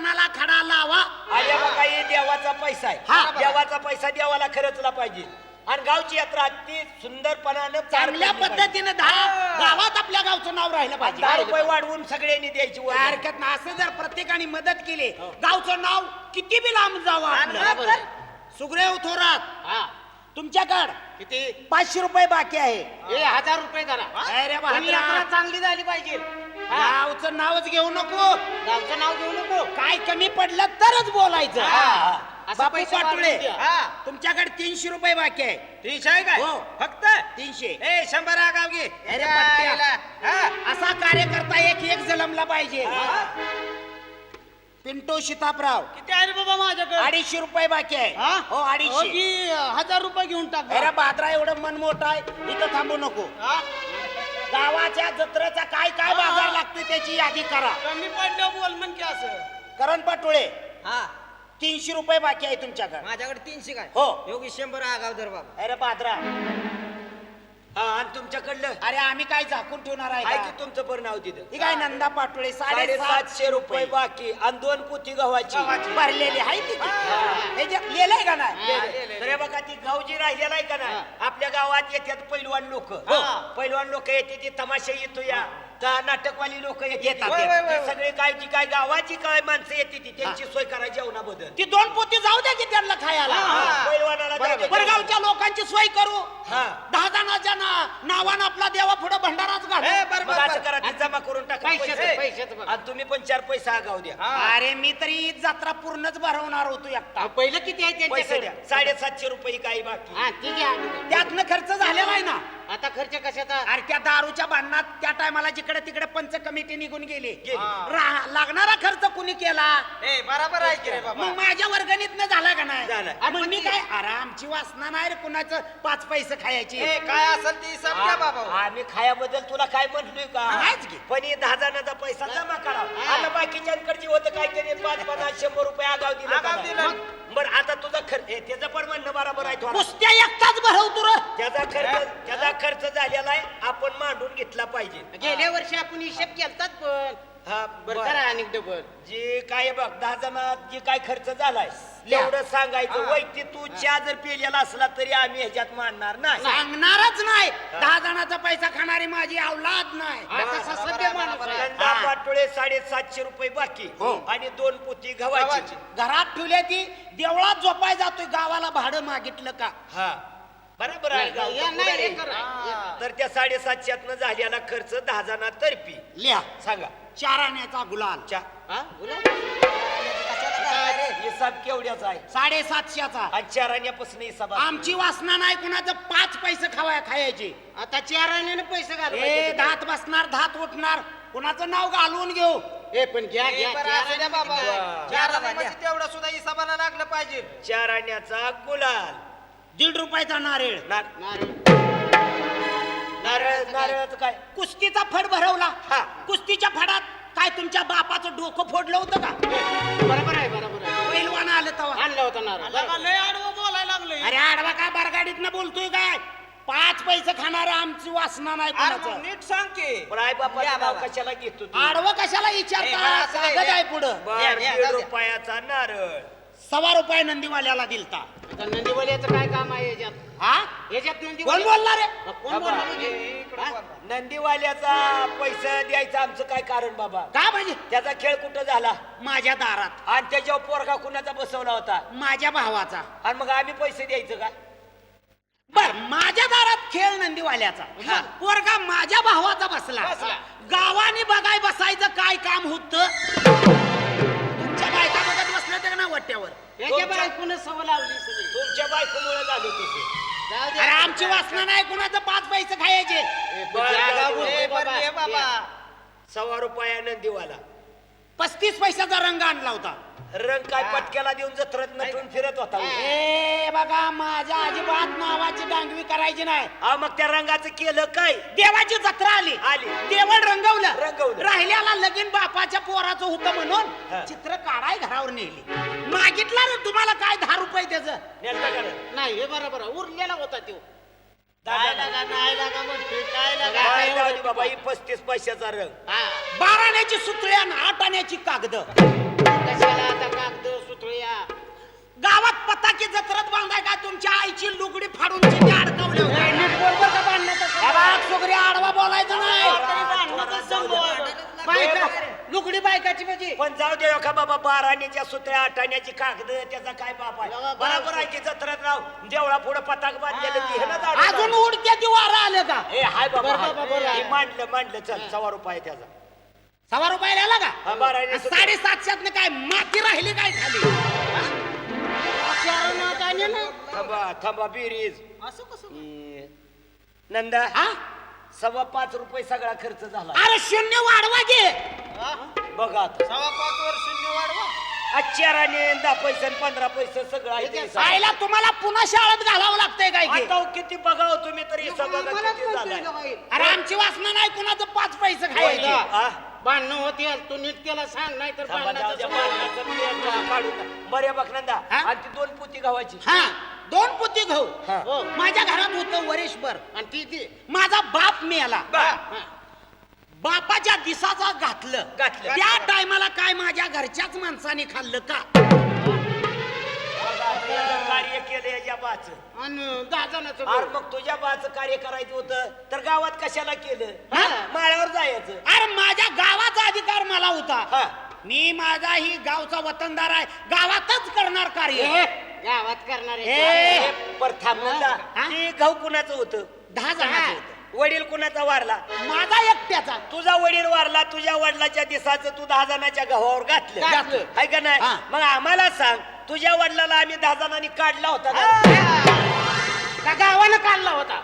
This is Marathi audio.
कानाला खडा लावा. बघा हे देवाचा पैसा हा. आहे देवाचा पैसा देवाला खर्चला पाहिजे. आणि गावची यात्रा अति सुंदरपणानं पार चांगल्या पडली पाहिजे. पद्धतीने दहा गावात आपल्या गावचं नाव राहिलं पाहिजे. दहा रुपये वाढवून सगळ्यांनी द्यायची काय वर्गणी. हरकत नाही. असं जर प्रत्येकाने मदत केली गावचं नाव किती बी लांब जावं. तर- सुग्रेव थोरात हा. तुमच्याकड किती? पाचशे रुपये बाकी आहे. हे हजार रुपये करा अरे पण बहादरा. यात्रा चांगली झाली पाहिजे. हा. गावचं नावच घेऊ नको गावचं नाव घेऊ नको काय कमी पडलं तरच बोलायचं हा, हा. असं बापू पैसे पाटोळे वाढवून द्या. हा. तुमच्याकडे तीनशे रुपये बाकी आहे तीनशे आहे काय हो. फक्त तीनशे ए शंभर हा गाव घे अरे पट्ट्या. यायला. हा. असा कार्यकर्ता एक एक जलमला पाहिजे पिंटो शितापराव किती आहे रे बाबा माझ्याकडे अडीचशे रुपये बाकी आहे हा? हो हो अडीचशे की, हजार रुपये घेऊन टाक अरे बादरा एवढं मन मोठं आहे इथं थांबू नको हा? गावाच्या जत्रेचा काय काय बाजार लागतोय त्याची यादी करा. कमी पडलं बोल म्हण की असं. करण पाटोळे हा. तीनशे रुपये बाकी आहे तुमच्याकडे. माझ्याकडे तीनशे काय? हो. योगी शंभर हा गाव धर बाबा. अरे बादरा. हा आणि तुमच्याकडलं? अरे आम्ही काय झाकून ठेवणार आहे आहे का? की तुमचं पण नाव तिथं? ही काय नंदा पाटोळे साडेसातशे रुपये बाकी आणि दोन पोती गव्हाची. भरलेली आहे ती हे. जे लिहिलंय का नाही? हे बघा ती गाव जी राहिलेला आहे का नाही? आपल्या गावात येतात पैलवान लोक. पैलवान लोक येते ती तमाशा येतो या. त्या नाटकवाली लोक येतात. ते सगळे काय जी काय गावाची काय माणसं येते ती त्यांची सोय करा जेवणाबद्दल. ती दोन पोती जाऊ द्या की त्यांना खायला. पैलवानाला. बरं लोकांची सोय करू. हा. दहा जणांच्या ना- नावानं आपला देवा पुढे भंडाराच घालू. ए, बरं, मग असं करा ती जमा करून टाका. पैशाचं, पैसे. पैशाचं बघा. आणि तुम्ही पण चार पैसा गाव द्या. अरे मी तरी ही जत्रा पूर्णच भरवणार होतो एकटा. अहो, पहिलं किती आहे पैसे त्यांच्याकडे? द्या. साडेसातशे रुपये काही बाकी. हा. त्यातनं खर्च झालेला आहे ना. आता खर्च कशाचा? अरे त्या दारूच्या भांडणात त्या टायमाला जिकडे तिकडे पंच कमिटी निघून गेली. रा- लागणारा खर्च कुणी केला? ए बराबर आहे की रे बाबा. मग माझ्या वर्गणीतनं झाला का नाही? झाला. मग मी काय अरे आमची वासना नाही रे कुणाचं पाच पैसे खायची. ए काय असेल ती हिसाब घ्या बाबा. आम्ही खायाबद्दल तुला काय म्हणलोय का? नाहीच की. पण हे दहा जणांचा पैसा जमा करा. आता बाकीच्यांकडची होतं काहीतरी पाच पन्नास शंभर रुपये आगाव दिलं दिलं. बरं आता तुझा खर्च त्याचं पण म्हणणं बरोबर आहे थोडा. कुस्त्या एकटाच भरवतो रे. त्याचा खर्च त्याचा खर्च झालेला आहे आपण मांडून घेतला पाहिजे. गेल्या वर्षी आपण हिशेब केलतात पण. हा बरं. करा आणि डबल जे काय बघ दहा जणात जे काय खर्च झालाय लिहा. एवढं सांगायचं. वैती तू चहा जर पिलेला असला तरी आम्ही ह्याच्यात मानणार नाही. सांगणारच नाही. दहा जणांचा पैसा खाणारी माझी अवलाद नाही. आता सभ्य माणूस आहे. नंदा हा. पाटोळे साडेसातशे रुपये बाकी. हो. आणि दोन पोती गव्हाची. गव्हाची. घरात ठेवल्या ती देवळात झोपाय जातोय. गावाला भाडं मागितलं का? हा. बरोबर आहे नाही, या- नाही, हे. तर त्या साडेसातशेतनं झालेला खर्च दहा जणांतर्फी लिहा. सांगा. चार आण्याचा गुलाल. चा. हा? हिसाब केवढ्याचा आहे? साडेसातशेचा. चार हिसाब. आमची वासना नाही कुणाचं पाच पैसे खावाय खायचे. आता चार आण्याने पैसे घाल ए धात बसणार धात उठणार कुणाचं नाव घालून घेऊ. ए पण घ्या ए, घ्या. बरं चार असू द्या आणे बाबा? चार. आण्यामध्ये तेवढं सुद्धा हिसाबाला लागलं पाहिजे. चार आण्याचा गुलाल. दीड रुपयाचा नारळ. ना- नारळ. नारळ नारळाचं काय? कुस्तीचा फड भरवला. हा. कुस्तीच्या फडात काय तुमच्या बापाचं डोकं फोडलं होतं का? बरोबर आहे बरोबर आहे. पैलवान आलं तवा आणला होता नारळ बरोबर. लय आडवं बोलायला लागलोय. अरे आडवा काय बरगाडीत बोलतोय काय? पाच पैसे खाणार आमची वासना नाही अरे मग कुणाचं नीट सांग की. पण आई या बापाचं नाव बाबा. कशाला घेतो तू? आडवं कशाला ए, विचारता असं नाही, कागद या. आहे पुढं. बर या, या, दीड जाऊ द्या. रुपयाचा नारळ. सव्वा रुपये नंदीवाल्याला दिलता. आता काय काम आहे याच्यात? हा? याच्यात कोण नंदीवाले बोलणार रे कोण बोलणार म्हणजे? हा? नंदीवाल्याचा पैसा द्यायचं आमचं काय कारण बाबा? का म्हणजे? त्याचा खेळ कुठं झाला? माझ्या दारात. आणि त्याच्यावर पोरगा कुणाचा बसवला होता? माझ्या भावाचा. आणि मग आम्ही पैसे द्यायचं का? बर माझ्या दारात खेळ नंदीवाल्याचा. हा. पोरगा माझ्या भावाचा बसला. बसला. गावाने बघाय बसायचं काय काम होत? वट्यावर. याच्या तुमच्या- बायकोनं सवय लावली सगळी. तुमच्या बायकोमुळे झालं तसं. जाऊ दे. अरे आमची वासना नाही कुणाचं पाच पैसे खायचे? ए, बरं, जागा जाऊ दे. बोलतोय ए, बरं, ए, बाबा. बाबा सव्वा रुपया नंदीवाला पस्तीस पैशाचा रंग आणला होता. रंग काय पटक्याला देऊन जत्रत नटून फिरत होता? ए बघा माझ्या अजिबात नावाची डांगवी करायची नाही. हा मग त्या रंगाचं केलं काय? देवाची जत्रा आली. आली. देवळ रंगवलं. रंगवलं. राहिल्याला लगीन बापाच्या पोराचं होतं हा. म्हणून चित्र काढाय घरावर नेली. मागितला रे तुम्हाला काय दहा रुपये त्याचं? नेलता का नाही? नाही हे बरोबर आहे. उरलेला होता तो दादा, लागा नाही लागा म्हणतोय काय लागा? काय जाऊ दे बाबा ही पस्तीस पैशाचा रंग. हा. बारा आण्याची सुतळी आणि आठ आण्याची कागद. की जत्रत बांधाय का? तुमच्या आईची लुगडी फाडून अडकवली. सुगरी आडवा बोलायचं नाही. लुगडी बायकाची म्हणजे? पण जाऊ दे का बाबा बाराण्याच्या सुत्र्या आठाण्याची कागद त्याचा काय बाप आहे? बरोबर आहे की जत्रेत राव? देवळा पुढे पताक बांधलेलं ती हे ना दाढी अजून. उडत्या ती वारा आलं का? ए हाय बाबा बरं, हाय. बाबा, बरं. आहे. हे मांडलं मांडलं चल सव्वा रुपये त्याचा. सव्वा रुपयाला आला हा, का सुद्धा. साडेसातशेत काय माती राहिली काय खाली? चारणात आणि ना थांबा थांबा बिरीज असं कसं? हम्म. नंदा हा? सव्वा पाच रुपये सगळा खर्च झाला. अरे शून्य वाढवा घे बघा आता. सव्वा पाच वर शून्य वाढवा. दहा पैसे आणि पंधरा पैसे सगळं आहे. ते हिसाब. आईला तुम्हाला पुन्हा शाळेत घालावं लागतंय काय की? आता हो किती बघाव तुम्ही तरी हिसाब बघा किती झालाय? अरे आमची वासना नाही कुणाचं पाच पैसे खायचे. हा? भांडणं होती तू नीट त्याला सांग नाही तर थांबा, जाऊ द्या, का- काढून हा? दोन पुती गावाची हा दोन पुती गहू हा. हो. माझ्या घरात होतं वरेशभर आणि ती ती माझा बाप मिळाला बा. बापाच्या दिसाचा घातलं घातलं. त्या टायमाला काय माझ्या घरच्याच माणसाने खाल्लं का कार्य केलं याच्या बाच आणि अरे. मग तुझ्या बाच कार्य करायचं होतं तर गावात कशाला केलं हा? माळ्यावर जायचं अरे माझ्या मला हा. होता मी माझा ही गावचा वतनदार आहे. गावातच करणार कार्य. गावात करणार ए, पर हा? गहू कुणाचं होतं? दहा जणांचं होतं. वडील कुणाचा वारला? माझा एकट्याचा. तुझा वडील वारला तुझ्या वडिलाच्या दिसाचं तू दहा जणांच्या गव्हावर घातलं. घातलं. हाय का नाही? हा. मग आम्हाला सांग तुझ्या वडिलाला आम्ही दहा जणांनी काढला होता? का गावानं काढला होता?